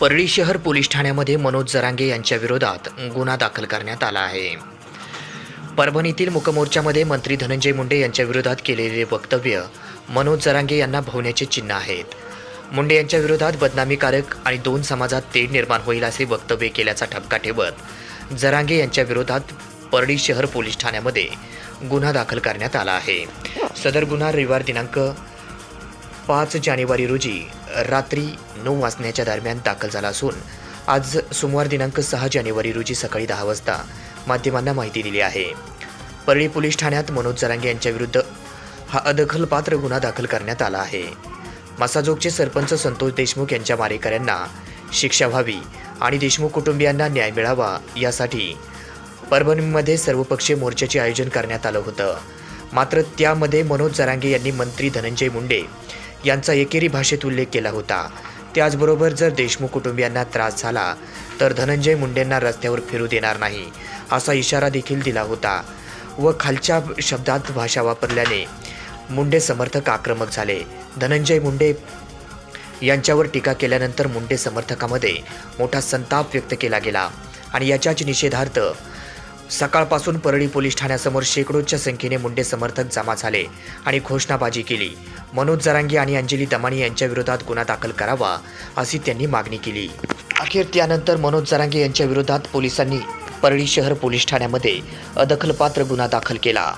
परळी शहर पोलीस ठाण्यामध्ये मनोज जरांगे यांच्या विरोधात गुन्हा दाखल करण्यात आला आहे. परभणीतील मुकमोर्चामध्ये मंत्री धनंजय मुंडे यांच्या विरोधात केलेले वक्तव्य मनोज जरांगे यांना भवण्याचे चिन्ह आहेत. मुंडे यांच्या विरोधात बदनामीकारक आणि दोन समाजात तेढ निर्माण होईल असे वक्तव्य केल्याचा ठपका ठेवत जरांगे यांच्या विरोधात परळी शहर पोलीस ठाण्यामध्ये गुन्हा दाखल करण्यात आला आहे. सदर गुन्हा रविवार दिनांक पाच जानेवारी रोजी रात्री नऊ वाजण्याच्या दरम्यान दाखल झाला असून आज सोमवार दिनांक सहा जानेवारी रोजी सकाळी दहा वाजता माध्यमांना माहिती दिली आहे. परळी पोलीस ठाण्यात मनोज जरांगे यांच्याविरुद्ध हा अदखलपात्र गुन्हा दाखल करण्यात आला आहे. मसाजोगचे सरपंच संतोष देशमुख यांच्या मारेकऱ्यांना शिक्षा व्हावी आणि देशमुख कुटुंबियांना न्याय मिळावा यासाठी परभणीमध्ये सर्वपक्षीय मोर्चाचे आयोजन करण्यात आलं होतं. मात्र त्यामध्ये मनोज जरांगे यांनी मंत्री धनंजय मुंडे यांचा एकेरी भाषेत उल्लेख केला होता. त्याचबरोबर जर देशमुख कुटुंबियांना त्रास झाला तर धनंजय मुंडेंना रस्त्यावर फिरू देणार नाही असा इशारा देखील दिला होता. व खालच्या शब्दात भाषा वापरल्याने मुंडे समर्थक आक्रमक झाले. धनंजय मुंडे यांच्यावर टीका केल्यानंतर मुंडे समर्थकामध्ये मोठा संताप व्यक्त केला गेला आणि याच्याच निषेधार्थ सकाळपासून परळी पोलीस ठाण्यासमोर शेकडोच्या संख्येने मुंडे समर्थक जमा झाले आणि घोषणाबाजी केली. मनोज जरांगी आणि अंजली दमानी यांच्या विरोधात गुन्हा दाखल करावा अशी त्यांनी मागणी केली. अखेर त्यानंतर मनोज जरांगे यांच्या विरोधात पोलिसांनी परळी शहर पोलीस ठाण्यामध्ये अदखलपात्र गुन्हा दाखल केला.